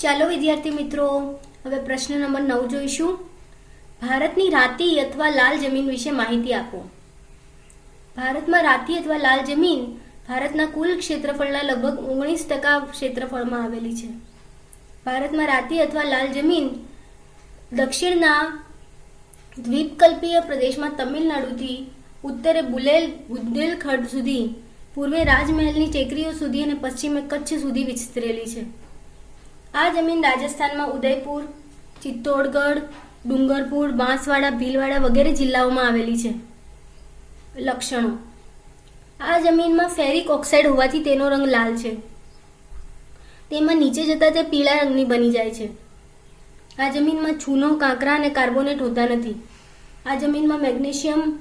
ચાલો, વિદ્યાર્થી મિત્રો, હવે પ્રશ્ન નંબર નવ જોઈશું. ભારતની રાતી અથવા લાલ જમીન વિશે માહિતી આપો. ભારતમાં રાતી અથવા લાલ જમીન ભારતના કુલ ક્ષેત્રફળના લગભગ ઓગણીસ ટકા ક્ષેત્રફળમાં આવેલી છે. ભારતમાં રાતી અથવા લાલ જમીન દક્ષિણના દ્વીપકલ્પીય પ્રદેશમાં તમિલનાડુથી ઉત્તરે બુલેલ, બુંદેલખંડ સુધી, પૂર્વે રાજમહેલની ટેકરીઓ સુધી અને પશ્ચિમે કચ્છ સુધી વિસ્તરેલી છે. આ જમીન રાજસ્થાનમાં ઉદયપુર, ચિત્તોડગઢ, ડુંગરપુર, બાંસવાડા, ભીલવાડા વગેરે જિલ્લાઓમાં આવેલી છે. લક્ષણો. આ જમીનમાં ફેરિક ઓક્સાઇડ હોવાથી તેનો રંગ લાલ છે. તેમાં નીચે જતા તે પીળા રંગની બની જાય છે. આ જમીનમાં ચૂનો કાંકરા અને કાર્બોનેટ હોતા નથી. આ જમીનમાં મેગ્નેશિયમ,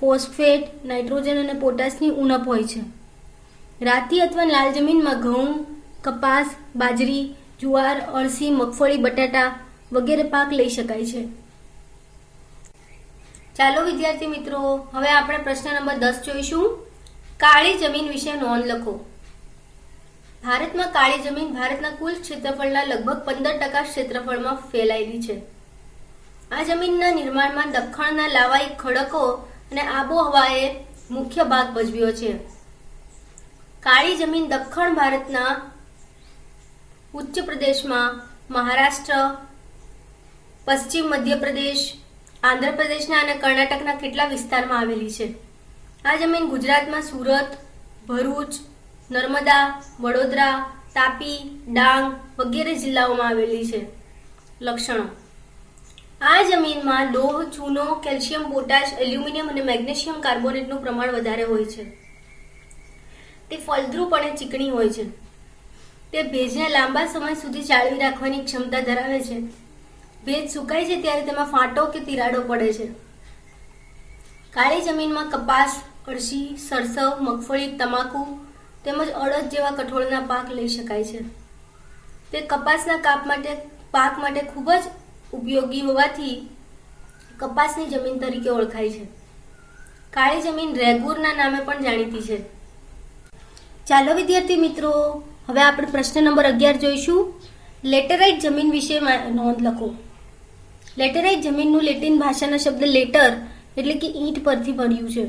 ફોસ્ફેટ, નાઇટ્રોજન અને પોટાશની ઉણપ હોય છે. રાતી અથવા લાલ જમીનમાં ઘઉં, કપાસ, બાજરી જુવાર, અળસી, મગફળી, બટાટા વગેરે પાક લઈ શકાય છે. ચાલો વિદ્યાર્થી મિત્રો, હવે આપણે પ્રશ્ન નંબર દસ જોઈશું. કાળી જમીન વિશે નોંધ લખો. ભારતમાં કાળી જમીન ભારતના કુલ ક્ષેત્રફળના લગભગ પંદર ટકા ક્ષેત્રફળમાં ફેલાયેલી છે. આ જમીનના નિર્માણમાં દખણના લાવાઈ ખડકો અને આબોહવાએ મુખ્ય ભાગ ભજવ્યો છે. કાળી જમીન દક્ષિણ ભારતના ઉચ્ચ પ્રદેશમાં મહારાષ્ટ્ર, પશ્ચિમ મધ્યપ્રદેશ, આંધ્રપ્રદેશના અને કર્ણાટકના કેટલા વિસ્તારમાં આવેલી છે? આ જમીન ગુજરાતમાં સુરત, ભરૂચ, નર્મદા, વડોદરા, તાપી, ડાંગ વગેરે જિલ્લાઓમાં આવેલી છે. લક્ષણો. આ જમીનમાં લોહ, ચૂનો, કેલ્શિયમ, પોટાશ, એલ્યુમિનિયમ અને મેગ્નેશિયમ કાર્બોનેટનું પ્રમાણ વધારે હોય છે. તે ફળદ્રુપ અને ચીકણી હોય છે. તે ભેજને લાંબા સમય સુધી જાળવી રાખવાની ક્ષમતા ધરાવે છે. ભેજ સુકાય છે ત્યારે તેમાં ફાંટો કે તિરાડો પડે છે. કાળી જમીનમાં કપાસ અળસી સરસવ, મગફળી, તમાકુ તેમજ અડદ જેવા કઠોળના પાક લઈ શકાય છે. તે કપાસના કાપ માટે, પાક માટે ખૂબ જ ઉપયોગી હોવાથી કપાસની જમીન તરીકે ઓળખાય છે. કાળી જમીન રેગુરના નામે પણ જાણીતી છે. ચાલો વિદ્યાર્થી મિત્રો હવે આપણે પ્રશ્ન નંબર અગિયાર જોઈશું. લેટેરાઇટ જમીન વિશે નોંધ લખો. લેટેરાઇટ જમીનનું લેટિન ભાષાના શબ્દ લેટર એટલે કે ઈંટ પરથી પડ્યું છે.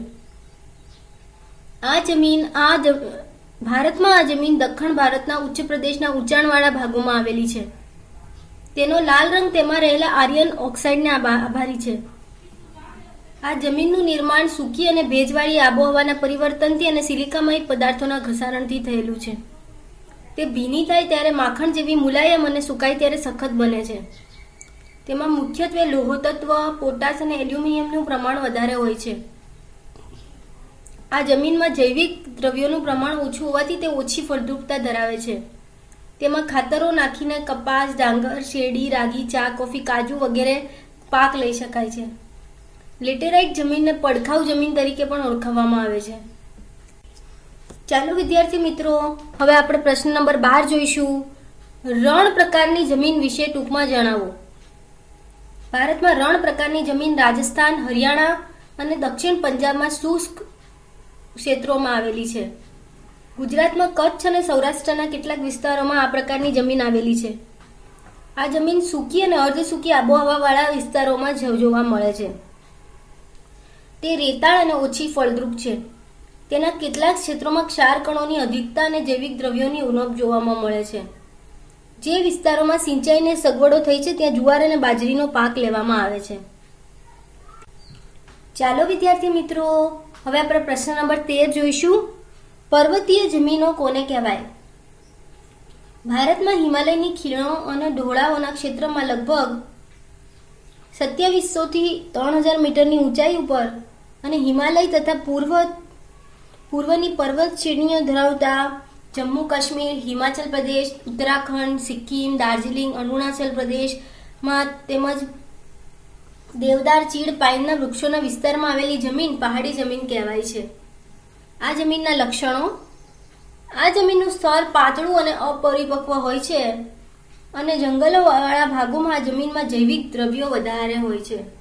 આ જમીન આ ભારતમાં આ જમીન દક્ષિણ ભારતના ઉચ્ચ પ્રદેશના ઊંચાણવાળા ભાગોમાં આવેલી છે. તેનો લાલ રંગ તેમાં રહેલા આર્યન ઓક્સાઇડને આભારી છે. આ જમીનનું નિર્માણ સૂકી અને ભેજવાળી આબોહવાના પરિવર્તનથી અને સિલિકામય પદાર્થોના ઘસારણથી થયેલું છે. તે ભીની થાય ત્યારે માખણ જેવી મુલાયમ અને સુકાય ત્યારે સખત બને છે. તેમાં મુખ્યત્વે લોહતત્વ, પોટાશ અને એલ્યુમિનિયમનું પ્રમાણ વધારે હોય છે. આ જમીનમાં જૈવિક દ્રવ્યોનું પ્રમાણ ઓછું હોવાથી તે ઓછી ફળદ્રુપતા ધરાવે છે. તેમાં ખાતરો નાખીને કપાસ, ડાંગર, શેરડી, રાગી, ચા, કોફી, કાજુ વગેરે પાક લઈ શકાય છે. લેટેરાઇટ જમીનને પડખાઉ જમીન તરીકે પણ ઓળખવામાં આવે છે. ચાલો વિદ્યાર્થી મિત્રો, હવે આપણે પ્રશ્ન નંબર બાર જોઈશું. રણ પ્રકારની જમીન વિશે ટૂંકમાં જણાવો. ભારતમાં રણ પ્રકારની જમીન રાજસ્થાન, હરિયાણા અને દક્ષિણ પંજાબમાં શુષ્ક ક્ષેત્રોમાં આવેલી છે. ગુજરાતમાં કચ્છ અને સૌરાષ્ટ્રના કેટલાક વિસ્તારોમાં આ પ્રકારની જમીન આવેલી છે. આ જમીન સૂકી અને અર્ધ સૂકી આબોહવાવાળા વિસ્તારોમાં જોવા મળે છે. તે રેતાળ અને ઓછી ફળદ્રુપ છે. તેના કેટલાક ક્ષેત્રોમાં ક્ષાર કણોની અધિકતા અને જૈવિક દ્રવ્યોની ઉણપ જોવામાં મળે છે. જે વિસ્તારોમાં સિંચાઈને સગવડો થઈ છે, ત્યાં જુવાર અને બાજરીનો પાક લેવામાં આવે છે. ચાલો વિદ્યાર્થી મિત્રો, હવે આપણે પ્રશ્ન નંબર તેર જોઈશું. પર્વતીય જમીનો કોને કહેવાય? ભારતમાં હિમાલયની ખીણો અને ઢોળાવોના ક્ષેત્રમાં લગભગ સત્યાવીસો થી ત્રણ હજાર મીટરની ઊંચાઈ ઉપર અને હિમાલય તથા પૂર્વ પૂર્વની પર્વત શ્રેણીઓ ધરાવતા જમ્મુ કાશ્મીર, હિમાચલ પ્રદેશ, ઉત્તરાખંડ, સિક્કિમ, દાર્જિલિંગ, અરુણાચલ પ્રદેશમાં તેમજ દેવદાર ચીડ પાઇનના વૃક્ષોના વિસ્તારમાં આવેલી જમીન પહાડી જમીન કહેવાય છે. આ જમીનના લક્ષણો? આ જમીનનું સ્તર પાતળું અને અપરિપક્વ હોય છે અને જંગલો વાળા ભાગોમાં આ જમીનમાં જૈવિક દ્રવ્યો વધારે હોય છે.